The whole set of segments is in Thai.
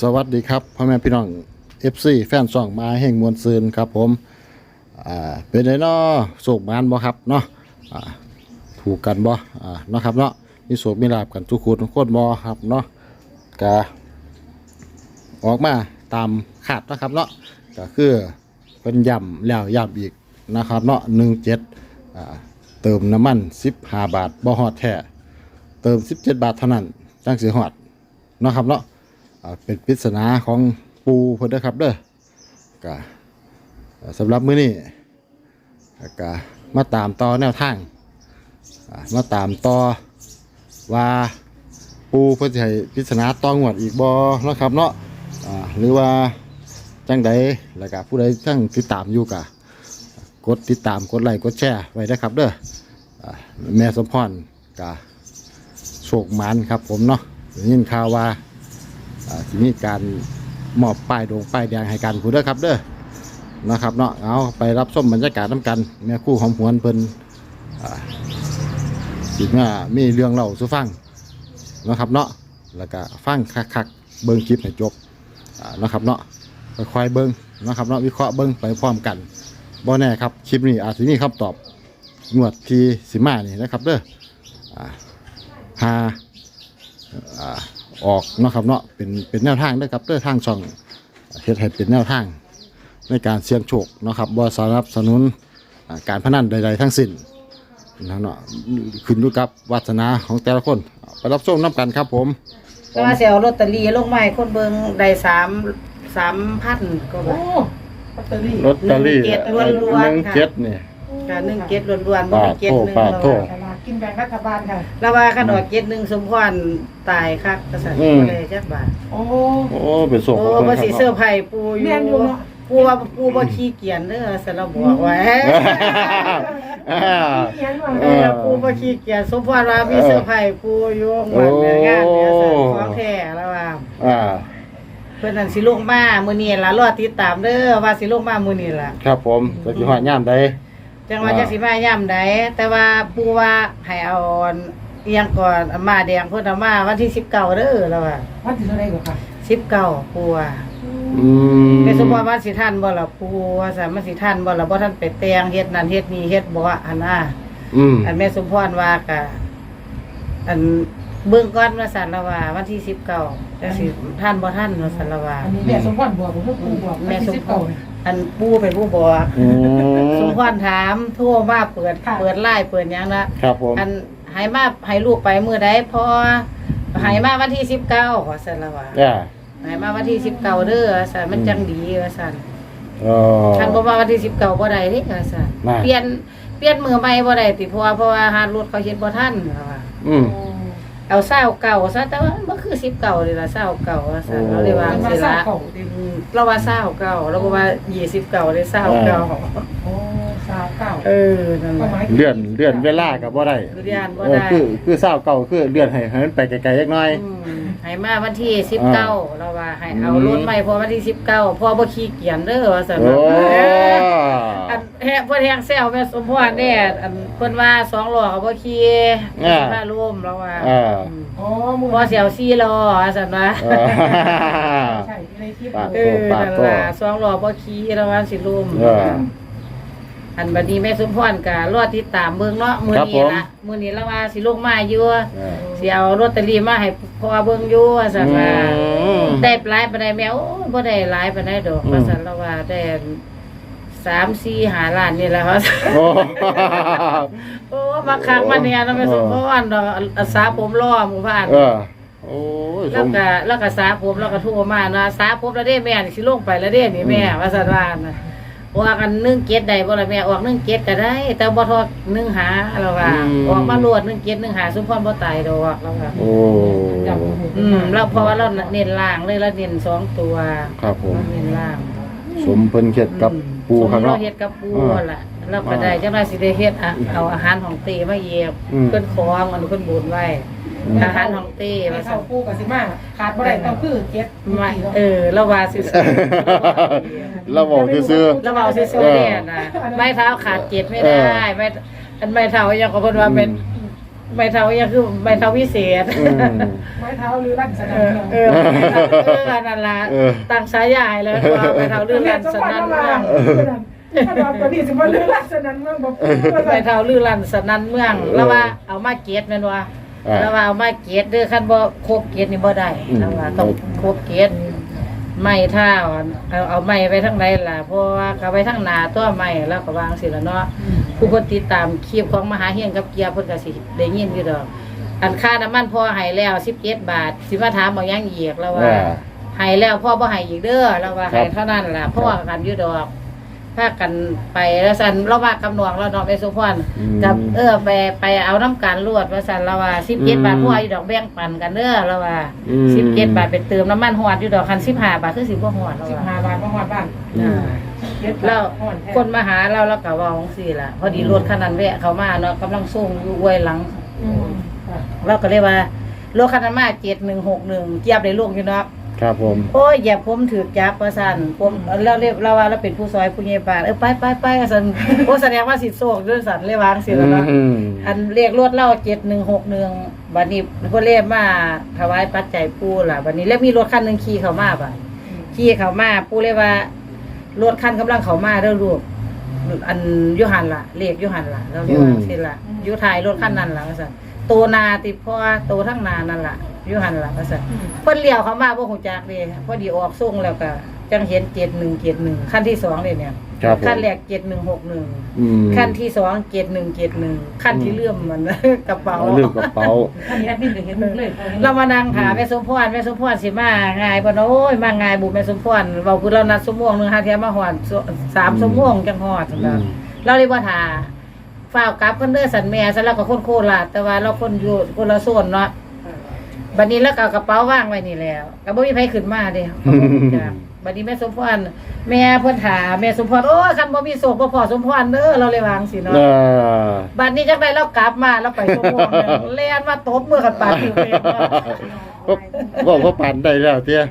สวัสดีครับพ่อแม่พี่น้อง FC แฟนช่องมาแห่งมวลซืนครับผมอ่าเป็นไงเนาะโศกมานบ่ครับเนาะอ่าถูกกันบ่อ่าเนาะครับเนาะมีโศกมีลาบกันทุกคนทุกคนบ่ครับเนาะกะออกมาตามคาดนะครับเนาะก็คือเป็นย่ำแล้วย่ำอีกนะครับเนาะ17อ่าเติมน้ำมัน15บห้าบาทบ่ฮอดแท้เติม17บเจ็ดบาทเท่านั้นจังสิฮอดเนาะครับเนาะ เป็นปริศนาของปูเพิ่นเด้อครับเด้อก็อ่าสำหรับมื้อนี้ก็มาตามต่อแนวทางมาตามต่อว่าปูเพิ่นสิให้ปริศนาต่องวดอีกบ่เนาะครับเนาะหรือว่าจังใดแล้วก็ผู้ใดทั้งติดตามอยู่ก็กดติดตามกดไลค์กดแชร์ไว้นะครับเด้อแม่สมพรก็โชคหมันครับผมเนาะยินข่าวว่า ที่มีการมอบป้ายดงป้ายแดงให้กันผู้เด้อครับเด้อนะครับเนาะเอาไปรับชมบรรยากาศน้ำกันแม่คู่หอมหวนเพิ่นอ่าสิมามีเรื่องเล่าสู่ฟังนะครับเนาะแล้วก็ฟังคักๆเบิ่งคลิปให้จบนะครับเนาะค่อยเบิ่งนะครับเนาะวิเคราะห์เบิ่งไปพร้อมกันบ่แน่ครับคลิปนี้อาจจะมีคำตอบงวดที่สิมานี่นะครับเด้อหาอ่า ออกเนาะครับเนาะเป็นเป็นแนวทางได้อครับเด้อทางช่องเฮ็ดให้เป็นแนวทาง ในการเสี่ยงโชคเนาะครับบ่สนับสนุนอ่าการพนันใดๆทั้งสิ้นนะเนาะขึ้นอยู่กับวาสนาของแต่ละคนไปรับชมน้ำกันครับผมแต่ว่าเสียลอตเตอรี่ลงมาให้คนเบิงได้สามสามพันก็แบโอ้บลอตเตอรี่ลอตเตอรี่หนึ่งเจ็ดล้วนๆหนึ่งค่ะเจ็ดนี่ การหนึ่งเจ็ดล้วนๆบ่มีเจ็ดหนึ่งปาดโทษตลาด กินแบ่งรัฐบาลค่ะแล้วว่าขนอดเจ็ดหนึ่งสมพรตายคักกษัตริย์อืม เลยจักบาทโอ้ โอ้เป็นโศกโอ้ของบ่เพิ่สินเสื้อครับไผ่ปูอแม่นอยู่ยู่เนาะ ปูว่าปูบ่ขี้เกียจเด้อสารบอกไว้อ่า เขียนว่าเออปูบ่ขี้เกียจสมพรว่ามีเสื้อไผ่ปูอยู่งวดเนี่ยงานเนี่ยสัตว์ของแท้แล้วว่า อ่า เพิ่นนั่นสิลงมามื้อนี้ล่ะรอติดตามเด้อว่าสิลงมามื้อนี้ล่ะ ครับผมจะสิฮอดยามใด จังว่าอ่าจักสิมาย่ำใดแต่ว่าปู่ว่าให้เอาเอียงก่อนอามาแดงเพิ่นเอามาวันที่19เด้อแล้วว่าวันที่เท่าไหร่ก่อนค่ะ19ปู่ว่าอืมแม่สมพรว่าสิทันบ่ล่ะปู่ว่าซั่นมันสิทันบ่ล่ะบ่ทันไปแต่งเฮ็ดนั่นเฮ็ดนี่เฮ็ดบ่อันน่ะอืมอันแม่สมพรว่าก็อันเบิ่งก่อนว่าซั่นละว่าวันที่19จังสิทันบ่ทันว่าซั่นละว่าอันนี้แม่สมพรบอกผมว่าปู่บอกแม่สมพเก่าร อันปู่เป็นผู้บอกอืสมมพรถามโทรมาเปิดเปิดไลน์เปิดหยังละครับผม อันใหายมาใหายลูกไปมือใดพอใหายมาวันที่สิบเก้าว่าสันละว่าอ่าใหายมาวันที่สิบเก้าเด้อว่าสันมันจังดีว่าสันเอ๋อคันบ่มาวันที่สิบเก้าบ่ได้เด้ว่าสันมา เปลี่ยนเปลี่ยนมือใหม่บ่ได้ติเพราะว่าเพราะว่าหารถเขาเฮ็ดบ่ทันว่าอืม เอาเศร้าเก่าซะแต่ว่ามันบ่คือสิบเก่าเลยล่ะเศร้าเก่าว่าสันโอ้เราเลยว่ามันมาสิสร้างละเก่าดิอืมเราว่าเศร้าเก่าเราบ่ว่ายี่สิบเก่าเลยเศร้าเก่าโอ้สาวเก่าเออนั่นก็ล่ะหมายเลื่อนเลื่อนเวลากับบ่ได้เรียนบ่เออได้คือคือเศร้าเก่าคือเลื่อนให้ให้มันไปไกลๆจักหน่อยอืม ให้มาวันที่สิบเก้าเราว่าให้เอาอืมรถใหม่พอวันที่สิบเก้าพอบ่ขี้เกียจเด้อว่าซั่นโอ้เอออันแฮะเพิ่นแฮงแซวแม่สมพรแน่อันเพิ่นว่าสองล้อเขาบ่ขี่สิพาร่วมแล้วว่าอ่า อืมโอ้มือบ่เสียวสี่ล้อว่าซั่นว่าเออใช่ในคลิปปากเออนั่นล่ะสองล้อบ่ขี่แล้วว่าสิร่วมเออ อันบัดนี้แม่สมพรก็รอติดตามเบิ่งเนาะมื้อครับนี้ผมล่ะมื้อนี้แล้วว่าสิลงมาอยู่เออสิเอาลอตเตอรี่มาให้พ่อเบิ่งอยู่ว่าซั่นว่าอืม ได้หลายปานใดแม่โอ้ยบ่ได้หลายปานใดดอกอืม ว่าซั่นแล้วว่าได้สามสี่หาล้านนี่แหละว่าซั่นโอ้ โอ้มาคักมาเนี่ยเนาะแม่สมพรดอกอาสาผมรอหมู่บ้าน เออโอ้ยสแล้วม ก็แล้วก็สาผมแล้วก็โทรมานะสาผมแล้วเด้แม่นี่สิลงไปแล้วเด้นี่แม่ว่าซั่นว่านะ ว่ากันนึ่งเกตได้บ่ล่ะแม่ออกนึ่งเกตก็ได้ แต่บ่ทอดนึ่งหาแล้วว่าออกมาโลดนึ่งเกตนึ่งหาสมพรบ่ตายดอกแล้วว่าโอ้อืมแล้วเพราะว่าเราเน้นล่างเลยเราเน้นสองตัวครับผม เราเน้นล่างสมเพิ่นเฮ็ดกับปูครับสมเนาะเราเฮ็ดกับปูอ่าล่ะเราก็ได้จังได๋สิได้เฮ็ดอะเอาอาหารของเตมาเยียบอืม เพิ่นของอันเพิ่นบุญไว้ อืมอาหารของเตไม่ว่าเข้าซั่นคู่กับสิมาขาดบ่ได้ต้องคือเก็บไม่เออเราว่าซื่อเราบอกซื่อๆเราเว้าซื่อๆเนี่ยนะไม้เท้าขาดเจ็ดไม่ได้ ไม้อันไม้เท้ายังก็เพิ่นว่าเป็นใบเทายังคือใบเทาวิเศษอืม ไม้เท้าหรือลั่นสเอนาอมเออเออนั่นล่ะเออ ตั้งฉายาให้แล้วว่าใบเทาลื่นเรียลั่นนสสมันั่ยนมาเมืองถ้าดอกตัวนี้สิบ่ลื่นลั่นสนั่นเมืองบ่ใบเทาลื่นลั่นสนั่นเมืองแล้วว่าเอามาเก็ตแม่นว่า อ่า แล้วว่าเอามาเก็ตเด้อคันบ่ครบเก็ตนี่บ่ได้อืม แล้วว่าต้องครบเก็ตไม้เท้าเอาเอาไม้ไปทางใดล่ะเพราะว่าเขาไปทางหน้าตัวไม้แล้วก็วางสิล่ะเนาะผู้คนติดตามคลิปของมหาเฮียงกับเกียร์เพิ่นก็สิได้ยินอยู่ดอก อันค่าน้ำมันพอให้แล้ว17บาท สิมาถามบอกยังอีกแล้วว่า อ่า ให้แล้วพ่อบ่ให้อีกเด้อแล้วว่าครับให้เท่านั้นล่ะพ่อกันอยู่ดอก พากันไปแล้วสันเราว่ากำนวงเราเนาะไปสุพรอืม กับเออไปไปเอาน้ำการลวดว่าสันเราว่า17บาทอืมพ่ออยู่ดอกแบ่งปันกันเด้อแล้วว่าอืม17บาทไปเติมน้ำมันฮอดอยู่ดอกคัน15บาทคือสิบ่ฮอดแล้วสิบว่าห้าบาทบ่ฮอดบ้านอ่าเจ็ดบาทแล้วฮอดแท้คนมาหาเราแล้วก็เว่าของสี่ล่ะพอดีรถคันนั้นแวะเขามาเนาะกำลังส่งอยู่อวยหลังอืมค่ะเราก็เลยว่ารถคันนั้นมาเจ็ดหนึ่งหกหนึ่งเกียบได้ลูกอยู่เนาะ ครับผม โอ้ยอย่าผมถือจับประสันผมเราเรียกเราว่าเราเป็นผู้ซอยผู้ใหญ่บ้านเออไปไปไปสันโอ้แสดงว่าสิโศกด้วยสันเลยวางสิแล้วเนาะอืม อันเรียกรถเล่าเจ็ดหนึ่งหกหนึ่งบัดนี้เพื่อเรียกมาถวายปัจจัยปูล่ะบัดนี้แล้วมีรถคันหนึ่งขี่เข้ามาบ่ะขี่เข้ามาปูเลยว่ารถคันกำลังเข้ามาเด้อลูกอันอยุหันล่ะเรียกอยุหันล่ะเราเรียกว่าสิล่ะอยุทายรถคันนั้นล่ะว่าซั่นโตนาติดพ่อโตทั้งนานั่นล่ะ อยุหันล่ะว่าซั่นเพิ่นเลี้ยวเข้ามาบ่ฮู้จักเด้พอดีออกส่งแล้วก็จังเห็น7171คันที่สองเลยเนี่ยครับผมคันแรก7161อืมขั้นที่สองเกตหนึ่งเกตหนึ่งขั้นที่เลื่อมมัน กระเป๋าลืมกระเป๋า ท่านนี้แอดมินก็เห็นเลยเรามานั่งถามแม่สมพรแม่สมพรสิมาง่ายปะโอ้ยมาง่ายบุแม่สมพรเว้าคือเรานัดสมม่วงหนึงหาเทียมมาหอดสสามสมม่วงจังหอดอืนะมเราเลยว่าถาฝ้าวกลับกันเด้อสันแม่ซะแล้วก็คนโคราชแต่ว่าเราคนอยู่คนละโซนเนาะ บัดนี้แล้วก็เอากระเป๋าว่างไว้นี่แล้วก็บ่มีไผขึ้นมาเด้เขาบ่รู้จักบัดนี้แม่สมพรแม่เพิ่นถามแม่สมพรโอ้ยคันบ่มีโศกบ่พอสมพรเด้อเราเลยวาจั่งสิเนาะ เออ บัดนี้จักได้เรากลับมาแล้วไปชั่วโมงหนึงเล่นมาตบมือกันปาดผิวเองว่า ก็ก็ปั่นได้แล้วเตี้ย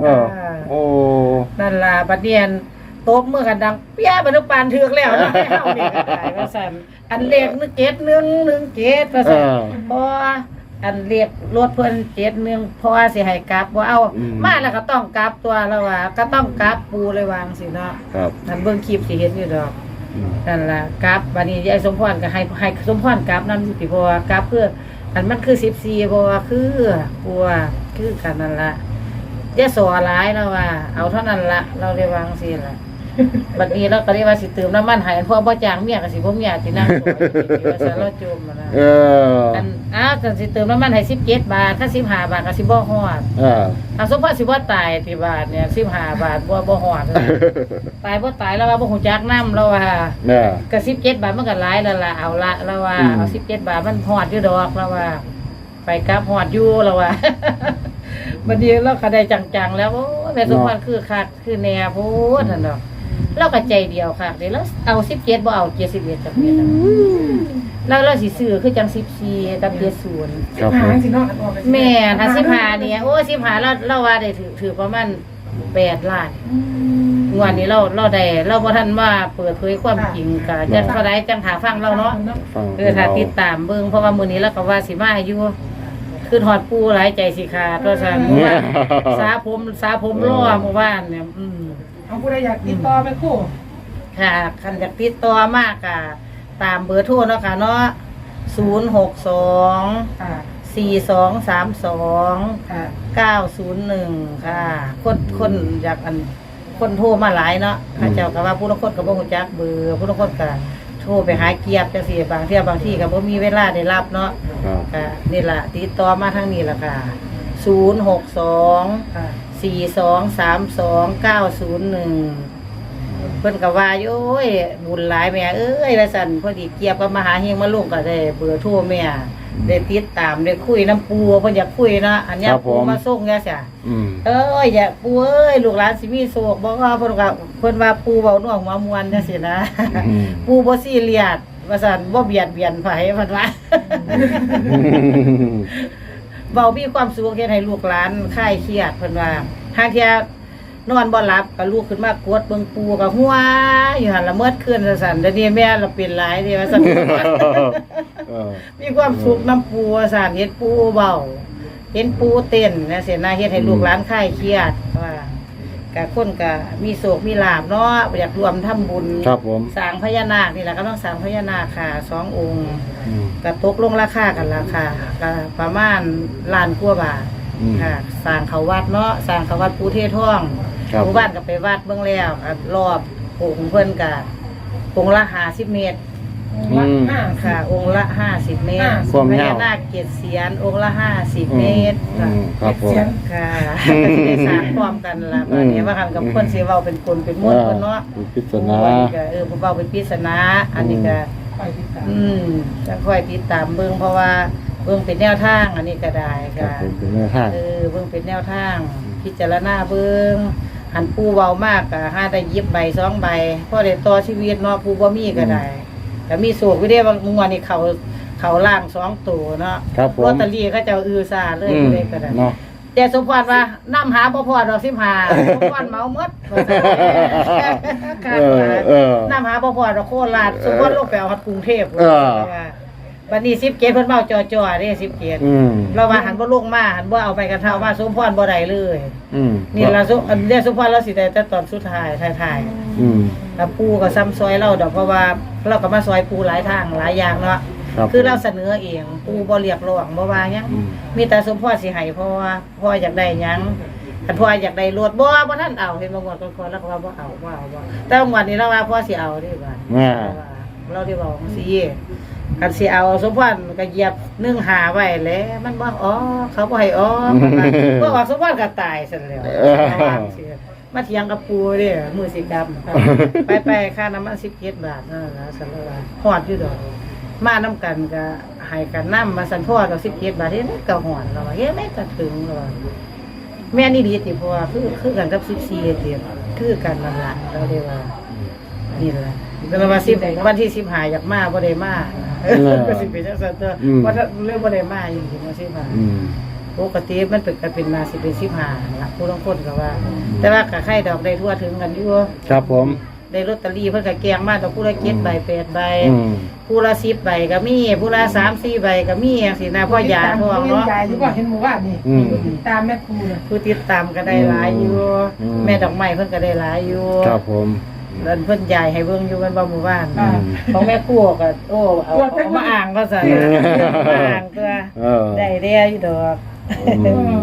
เออโอ้ นั่นล่ะบัดเนียนตบมือกันดัง เปี้ยบัดนปานเถือกแล้วนะให้เฮานี่ก็ได้ว่าซั่นอันเลขนึงเกตหนึงหนึงเกตว่าเอซั่นอเพราะว่า อันเลขรถเพิ่นเจ็ดหนึงเพราะว่าสิให้กลับบ่เอา อืม มาแล้วก็ต้องกลับตัวแล้วว่า ก็ต้องกลับปูเลยวาจั่งสิเนาะครับอันเบิ่งคลิปสิเห็นอยู่ดอกอืมนั่นล่ะกราฟวันนี้ยายสมพรก็ให้ให้สมพรกราฟนั่นสิเพราะว่ากราฟเพื่ออันมันคือสิบสี่เพราะว่าคือกลัวคือกันนั่นละยายสอร้ายแล้วว่า เอาเท่านั้นละเราเรียกวาจั่งสิละ บัดนี้เราก็เรียกว่าสิเติมน้ำมันใหายเพราะบ่จางเมียก็สิบ่เมียสินั่งสวยอยู่ที่ว่าซะเราจมอะนะเอออันอ้าวจังสิเติมน้ำมันให้สิบเจ็ดบาทถ้าสิบห้าบาทก็สิบ่ฮอดเออ ถ้าสมพรสิบ่ตายที่บาทเนี่ยสิบห้าบาทบ่บ่ฮอดตายบ่ตายแล้วว่าบ่ฮู้จักนำแล้วว่าเนี่ยก็สิบเจ็ดบาทมันก็หลายแล้วล่ะเอาละแล้วว่าอืม เอาสิบเจ็ดบาทมันหอดอยู่ดอกแล้วว่า ไปกลับหอดอยู่แล้วว่า บัดนี้เราก็ได้จังๆแล้วโอ้ยแม่สมพรคือคักคือแนวพูดนั่นดอก เราก็ใจเดียวค่ะเดี๋ยวเราเอาสิบเจ็ดบ่เอาเจ็ดสิบเอ็ดจังเม็ดอะแล้วเราสิซื้อคือจังสิบสี่กับเจ็ดศูนย์ครับผหามสิเนาะอันออกไปสิแม่ถ้าสิบห้าเนี่ยโอ้สิบห้าเราเราว่าได้ถือถือประมาณแปดล้านอืมงวดนี้เราเราได้เราบ่ทันว่าเปิดเผยความจริงกะจังเขาได้จังหาฟังเราเนาะฟังเออถ้าติดตามเบิ่งเพราะว่ามื้อนี้เราก็ว่าสิมาอยู่ขึ้นฮอดปูหลายใจสิขาดว่าซั่นเมื่อวานสาผมสาผมรอเมื่อวานเนี่ยอืม เอาผู้ใดอยากติดต่อไปคู่ค่ะคันอยากติดต่อมากก็ตามเบอร์โทรเนาะค่ะเนาะ062ค่ะ4232ค่ะ901ค่ะคนคนอยากอันคนโทรมาหลายเนาะข้าเจ้าก็ว่าผู้ลางคนก็บ่ฮู้จักเบอร์ผู้ลางคนก็โทรไปหาเกียบจังซี่บางเที่ยบางที่ก็บ่มีเวลาได้รับเนาะครับ ค่ะนี่ล่ะติดต่อมาทางนี้ล่ะค่ะ062ค่ะ 4232 901เพิ่นก็ว่าโอ้ยบุญหลายแม่เอ้ยว่าซั่นพอดีเกียบกับมหาเฮงมาลูกก็ได้เบอร์โทรแม่ได้ติดตามได้คุยน้ำปูเพิ่นอยากคุยเนาะอันเนี้ยปูมาส่งเนี่ยจ้ะอืมเอ้ยอย่าปูเอ้ยลูกหลานสิมีโศกบอกว่าเพิ่นก็เพิ่นว่าปูเว้าน่วงหัวมวนจังซี่นะ อืมปูบ่ซีเรียสว่าซั่นบ่เบียดเบียนไผเพิ่นว่า เว้ามีความสุขเฮ็ดให้ลูกหลานคลายเครียดเพิ่นว่าหางเที่ยนอนบ่หลับก็ลุกขึ้นมากวดเบิ่งปูก็หัวอยู่หั่นละเมิดคืนสั่นๆเดี๋ยวนี้แม่เราเป็นหลายเด้ว่าซั่น เออมีความสุขน้ำปูว่าซั่นเห็นปูเบาเห็นปูเต้นนะเสียหน้าเฮ็ดให้ลูกหลานคลายเครียดว่า ก็คนก็มีโศกมีลาบเนาะอยากรวมทำบุญครับผมสร้างพญานาคนี่แหละก็ต้องสร้างพญานาคค่ะสององค์อืมก็ตกลงราคากันราคาก็ประมาณล้านกว่าบาทอืมค่ะสร้างเขาวัดเนาะสร้างเขาวัดปูเทท่องครับ หมู่บ้านก็ไปวัดเบื้องแล้วก็รอบองค์เพิ่นก็องค์ละห้าสิบเมตร วัดห้าค่ะองค์ละห้าสิบเมตรอ่าความพยาวญานาคเกียรติเสียนองค์ละห้าสิบเมตรอืค่ะมครับผมเสียงค่ะก็สิได้สร้างพร้อมกันล่ะบัดนี้ว่ากันกับคนสิเว้าเป็นคนเป็นมวลคนเนาะอ่พิจารณาอันนี้ก็เออผู้เว้าเป็นปริศนาอันนี้ก็ ไปติดตามอืมจะค่อยติดตามเบิ่งเพราะว่าเบิ่งเป็นแนวทางอันนี้ก็ได้ครับค่ะผมเป็นแนวทางเออเบิ่งเป็นแนวทาง พิจารณาเบิ่งหันปูเว้ามากก็หาได้หยิบใบสองใบพอได้ต่อชีวิตเนาะผู้บ่มีก็ได้ ก็มีโศกวิเด้บางงวดนี่เขาเขาล่างสองตัวเนาะครับผม ลอตเตอรี่เขาเจ้าอือซาเลยอืมผู้ใดก็ได้เนาะ แต่สมพรว่านํหาบ่พอดอกสิบหาสมพรเมาหมดว่าซั่นเออเออน้ำหาบ่พอดอกโคราชสมมติลงไปเอาฮอดกรุงเทพเออ บัดนี้10เกตเพิ่นเมาจ่อๆเด้10เกตอืมเราว่าหันบ่ลงมาหันบ่เอาไปกันเท่ามาสมพรบ่ได้เลย อืมนี่ล่ะสมอันเรียกสมพรเราสิได้แต่ตอนสุดท้ายท้ายอืมๆแล้วปู่ก็ซ้ำซอยเราดอกเพราะว่าเราก็มาซอยปู่หลายทางหลายอย่างเนาะครับคือเราเสนอเองปู่บ่เรียกร้องบ่ว่าหยังอืม มีแต่สมพรสิให้เพราะว่าพ่ออยากได้หยังคันพ่ออยากได้รถบ่บ่ทันเอาเห็นบ่งวดก่อนๆแล้วก็ว่าบ่เอาบ่เอาบ่แต่งวดนี้เราว่าพ่อสิเอาเด้ว่าแม่ เราได้บอกสิ กันสิเอาสมพรก็เหยียบนึ่งหาไว้แล้วมันบ่อ๋อเขาบ่ให้อ๋อเมื่อว่าสมพรก็ตายซั่นแล้วเอาว่าสิมาเถียงกับปูเด้มือสิกรรมไปไปค่าน้ำมัน17บาทนั่นล่ะซั่นแล้วว่าฮอดอยู่ดอกมานํกันก็ให้กันนำมาสั่นพ่อดอก17บาทเฮ็ดก็ฮอดแล้วว่าเฮ็ดได้ก็ถึงแล้วว่าแม่นี่ดีติเพราะว่าคือคือกันกับ14เทียคือกันนั่นล่ะเราได้ว่านี่แหละแต่ว่าสิบวันที่สิบหาอยากมาบ่ได้มา เออ ก็สิเป็นจังซั่นเด้ออมว่าถ้าเรื่องบ่ได้มาอยู่ที่ว่าสิบหาอืม ปกติมันเป็นก็เป็นมาสิเป็นสิบหาล่ะผู้ลางคนก็ว่า แต่ว่าก็ใครดอกได้ทั่วถึงกันอยู่ครับผม ได้ลอตเตอรี่เพิ่นก็แกงมาดอกผู้ละ7ใบ8ใบ อืม ผู้ละ10ใบก็มีผู้ละ3 4ใบก็มีจังซี่นะพ่อยาทองเนาะยายอยู่ว่าเห็นหมู่บ้านนี่อืมติดตามแม่ครูเลยผู้ติดตามก็ได้หลายอยู่ อืม แม่ดอกไม้เพิ่นก็ได้หลายอยู่ ครับผม แล้วเพิ่นยายให้เบิ่งอยู่มันบ่หมู่บ้านอืม ของแม่ครัวก็โอ้เอาเอามาอ่างก็ใส่เออมาอ่างตัวเออได้เรียอยู่ดอกอืม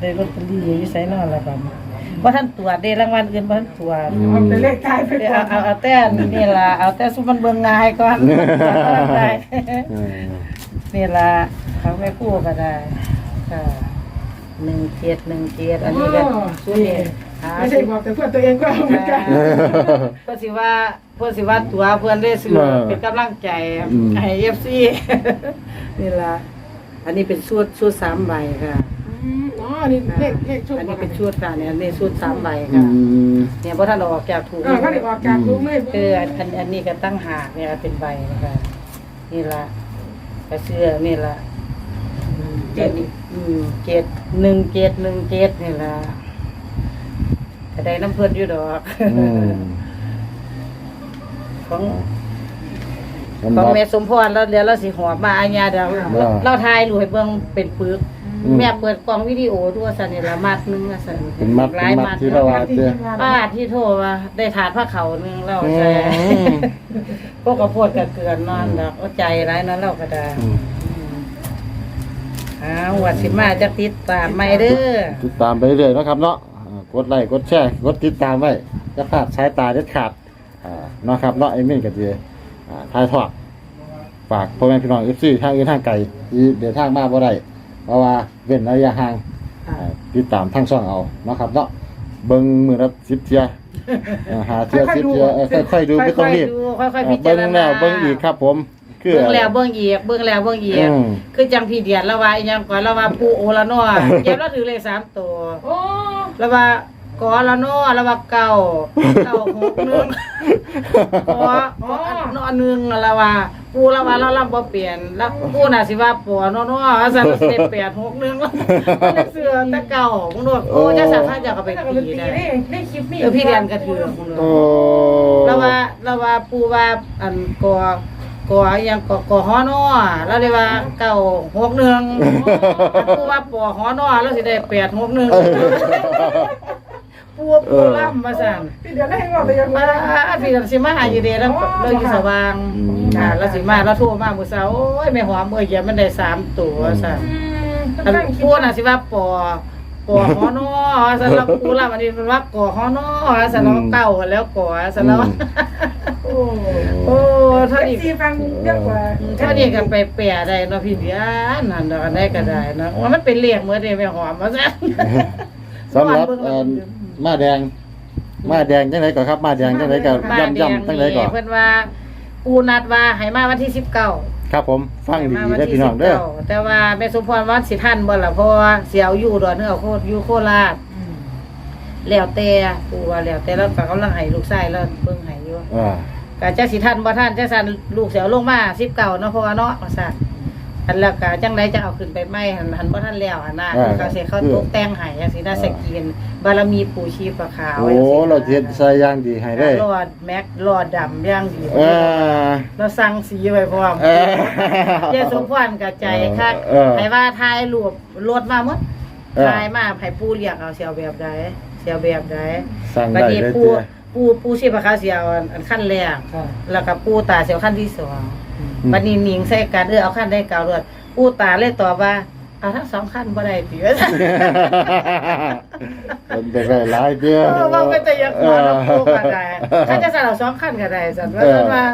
ได้ลอตเตอรี่อยู่ไสนอนแล้วกันบ่ทันตรวจได้รางวัลอื่นบ่ทันตรวจอืมเอาไปเลขท้ายไปเดี๋ยวก่อเอานเอาเอาแต่นี่ล่ะเอาแต่สุมันเบิ่งง่ายก่อนได้เออนี่ล่ะของแม่ครัวก็ได้ค่ะ17 17อันนี้ก็สุดนี่หา ไม่ใช่บอกแต่เพื่อนตัวเองก็เอาเหมือนกัน เออ เพื่อนสิว่าเพื่อนสิว่าตัวเพื่อนได้ซื้อเออเป็นกำลังใจอืม ให้เอฟซีนี่ละอันนี้เป็นชุดชุดสามใบค่ะอ๋อนี่เลขเลขชุดอันนี้เป็นชุดค่ะเนี่ยอันนี้ชุดสามใบอืค่ะม เนี่ยเพราะท่านเอาออกจากถูกเออเขาได้ออกจากลุงเลยเอออันอันอันนี้ก็ตั้งหากเนี่ยเป็นใบนะคะนี่ละกระเสื้อนี่ละเจ็ดอืมเจ็ดหนึ่งเจ็ดหนึ่งเจ็ดนี่ละ ก็ได้น้ำเพื่อนอยู่ดอกอืมของสำหขรัองบแม่สมพรแล้วเดี๋ยวเราสิหอบมาอาญาเดี๋ยวว่าเราถ่ายรูปให้เบิ่งเป็นปึก อืม แม่เปิดกล่องวิดีโอด้วยสันนี่ละมัดหนึงอะสันเป็นมัดหลายเป็นมัมัดดที่เราว่าเจอป้าที่โทรว่าได้ถาดผ้าเขาวหนึงเราอืมใส่พวกกระโพดกระเกลือนนอนดอกเอาใจร้ายนั้นเราก็ได้อืมอ้าววัดสิมาจะติดตามไม่เด้อติดตามไปเรื่อยๆเนาะครับเนาะอ่า กดไลค์กดแชร์กดติดตามไว้จะพลาดสายตาเด็ดขาดอ่าเนาะครับเนาะไอ้เม่นกับเจอ่าทายทอดฝากพ่อแม่พี่น้องเอฟซีทางอื่นทางไกลที่เดินทางมาบ่ได้เพราะว่าเว้นระยะห่างอ่าติดตามทางช่องเอาเนาะครับเนาะเบิ่งมือละสิบเทียอ่าหาเทียสิบเทียเออค่อยๆดูไม่ต้องรีบดูค่อยๆพิอ่าจารเบิ่งณาแล้วเบิ่งอีกครับ ผมคือ เบิ่งแล้วเบิ่งอีกเบิ่งแล้วเบิ่งอีกอืม คือจังพี่เดียดแล้วว่าอีหยังก่อนแล้วว่าปูโอละเนาะเย็บแล้วถือเลขสามตัว โอ้ แล้วว่ากอละเนาะแล้วว่าเก่าเก่าหกหนึงกอนอนหนึงแล้วว่าปูแล้วว่าเราลำบ่เปลี่ยนแล้วปูน่ะสิว่าปัวเนาะเนาะว่าซั่นสิได้แปดหกหนึงแล้วมันเลยเสือแต่เก่ามึงโดดโอ้จะสามารถจะเอาไปแล้วก็ตีเป็นตีได้ได้ได้คลิปนี่เออพี่เรียนกระเทือกมึงโดดโอ้แล้วว่าแล้วว่าปูว่าอันกอ กออิหยังกอกอฮอนอแล้วเลยว่าเก่าหกหนึ่งปูว่าปอฮอนอแล้วสิได้แปดหกหนึ่งปูปูล่ำมาสั่นพี่เดือนได้ให้บอกแต่ยังมามาพี่สิมาหาอยู่เดแล้วเราอยู่สว่างอ่าแล้วสิมาแล้วโทรมามื้อเช้าโอ้ยแม่หอมเอ้ยอย่ามันได้สามตัวสั่นอืมอันตั้งคลิปูปน่ะสิว่าปอปอฮอนอสั่นแล้วปูล่ำอันนี้เป็นว่ากอฮอนอสั่นแล้วเก่าแล้วกอสั่นแล้วโอ้โอ้ เท่านี้ซีฟังเยอะกว่าเท่านี้ก็ไปแปะได้เนาะพี่เดียนนั่นเนาะก็ได้ก็ได้เนาะว่ามันเป็นเลียงเมื่อเดไม่หอมมาซะสำหรับเอ่อมาแดง มาแดงจังไดก่อนครับ มาแดงจังไดก็มาย่ำแดงย่ำจังไดก่อนเพิ่นว่าปูนัดว่าให้มาวันที่19ครับผมฟังดีให้มาได้อพี่น้องเด้อ19แต่ว่าแม่สมพรว่าสิทันบ่ล่ะเพราะว่าเสียวอยู่ดอนเนื้อโคตรอยู่โคราชแล้วแต่ปูว่าแล้วแต่แล้วก็กำลังให้ลูกชายแล้วเบิ่งให้อยู่อ่า ก็จะสิทันบ่ทันจะสั่นลูกเสียวลงมา19เนาะเพราะว่าเนาะว่าซั่นอันแล้วก็จังไดจะเอาขึ้นไปไหมหันหันบ่ทันแล้วหันน่ะก็สิเขาตกแต่งให้จังซี่น่าสกีนบารมีปู่ชีพขาวโอ้เราเฮ็ดใส่อย่างดีให้ได้รอดแม็กรอดดำอย่างดีเออ เราสั่งสีไว้พร้อมเออเยสมพรกับใจคักเออให้ว่าทายรูปรถมาหมดเออ ทายมาให้ปู่เรียกเอาเสียวแบบใดเสียวแบบใด สั่งบัดได้นี้เลยปู่เจ้ ปู่ปู่ชีพขาวเสียวอันขั้นแรกแล้วก็ปู่ตาเสียวขั้นที่สองบัดนี้หนิงใส่กันเออเอาขั้นได้เก่ารวดปู่ตาเลยตอบว่า เอาทั้งสองขั้นบ่ได้ติว่าซั่นมันเป็นได้หลายเด้อเออว่าเป็นแต่อยังหัวเราปู่ก็ได้ถ้าจะสั่นเอาสองขั้นก็ได้สั่นว่าซั่นว่า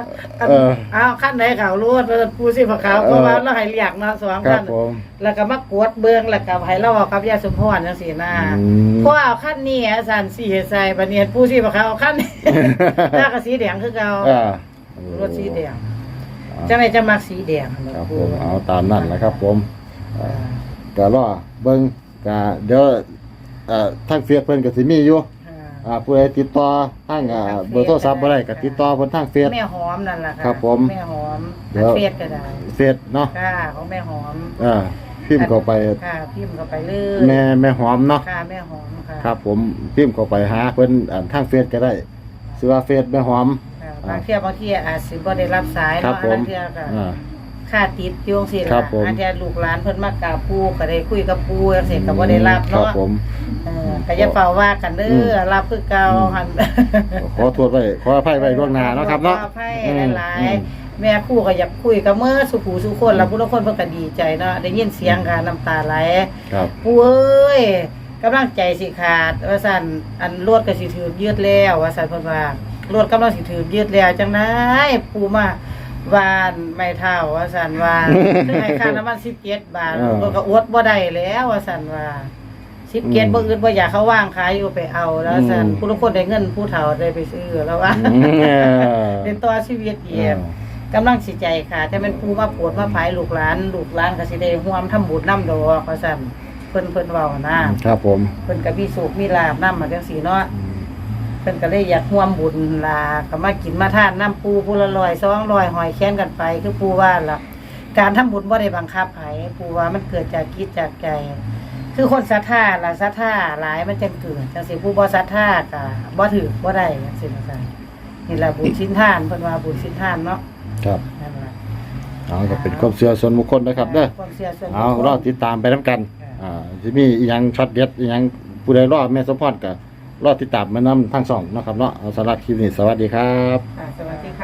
อันเออเอาขั้นใดเก่ารวดว่าซั่นปู่สิขาวเพราะว่าเราให้เรียกเนาะสองครัขั้บนผม แล้วก็มากวดเบิ่งแล้วก็ให้เราเอากับยาสมพรจังซี่นะอืม เพราะเอาขั้นนี้อะสั่นสิใส่บัดนี้ปู่สิขาวเอาขั้นนี้แล้วก็สีแดงคือเก่าอ่ารถสีแดงจังไดจะมักสีแดงครับผมเอาตามนั้นแหละครับผมอ่า ก็รอเบิ่งก็เดี๋ยวเอ่อทางเฟียเพิ่นก็สิมีอยู่อ่าผู้ใดติดต่อทางอ่าเบอร์โทรศัพท์บ่ได้ก็ติดต่อเพิ่นทางเฟซแม่หอมนั่นล่ะค่ะครับผมแม่หอมเดี๋ยว เฟซก็ได้เฟซเนาะค่ะของแม่หอมอ่าพิมพ์เข้าไปค่ะพิมพ์เข้าไปเลยแม่แม่หอมเนาะค่ะแม่หอมค่ะครับ ผมพิมพ์เข้าไปหาเพิ่นอ่าทางเฟซก็ได้ชื่อว่าเฟซแม่หอม ค่ะบางเที่ยบางเที่ยอาจสิบ่ได้รับสายครับเนาะผมบางเที่ยก็อ่า ค่าติดอยู่จังซี่ครัล่ะบผมอันเที่ยลูกหลานเพิ่นมากราบปู่ก็ได้คุยกับปู่จังซี่ก็บ่ได้รับครับเนาะผม เออก็อย่าเฝ้าว่ากันเด้ออรับคือเก่าหั่น ขอโทษไว้ขออภัยไว้ล่วงหน้าเนาะครับเนาะขออภัยอืมหลายอืม ๆแม่ครู่ก็อยากคุยกับเมื่อสุขูสุคนแล้วผู้ทุกคนเพิ่นก็ดีใจเนาะได้ยินเสียงค่ะน้ำตาไหลครับปู่เอ้ยกำลังใจสิขาด ว่าซั่นอันรถก็สิถือยืดแล้ว ว่าซั่นเพิ่นว่ารถกำลังสิถือยืดแล้วจังได๋ปู่มา วานไม่เท่าว่าซั่นว่าถึงให้ค่าน้ำมัน17บาทเออลูกก็อดบ่ได้แล้วว่าซั่นว่า17บ่อื่นบ่อยากเขาว่างขายอยู่ไปเอาแล้วซั่นผู้ทุกคนได้เงินผู้เฒ่าได้ไปซื้อแล้วว่าอืมเออเป็นตัวชีวิตเองกำลังสิใจค่ะ แต่มันปูมาปวดมาภายลูกหลาน ลูกหลานก็สิได้ร่วมทำบุญนำดอกว่าซั่นเพิ่นเพิ่นเว้านะครับผม เพิ่นก็มีสุขมีลาบนำมาจังซี่เนาะ เพิ่นก็เลยอยากร่วมบุญลาก็มากินมาทานน้ำปูผู้ละร้อย200หอยแค้นกันไป คือปูว่าล่ะ การทำบุญบ่ได้บังคับไผปูว่ามันเกิดจากคิดจากใจ คือคนศรัทธาล่ะศรัทธาหลายมันจังเกิดจังซี่ผู้บ่ศรัทธาก็บ่ถือบ่ได้จังซี่นะจ๊ะนี่ล่ะบุญชิ้นทานเพิ่นว่าบุญชิ้นทานเนาะครับนั่นล่ะเอาก็เป็นความเชื่อส่วนบุคคลนะครับเด้อความเชื่อส่วนบุคคล เอารอติดตามไปน้ำกันค่ะอ่าที่มีอีหยังช็อตเด็ดอีหยังผู้ใดรอดแม่สมพรก็ รอดติดตามม่น้ำทั้งสองนะครับเนาะเอาสำหรับคลิปนี้สวัสดีครับสวัสดีค่ะ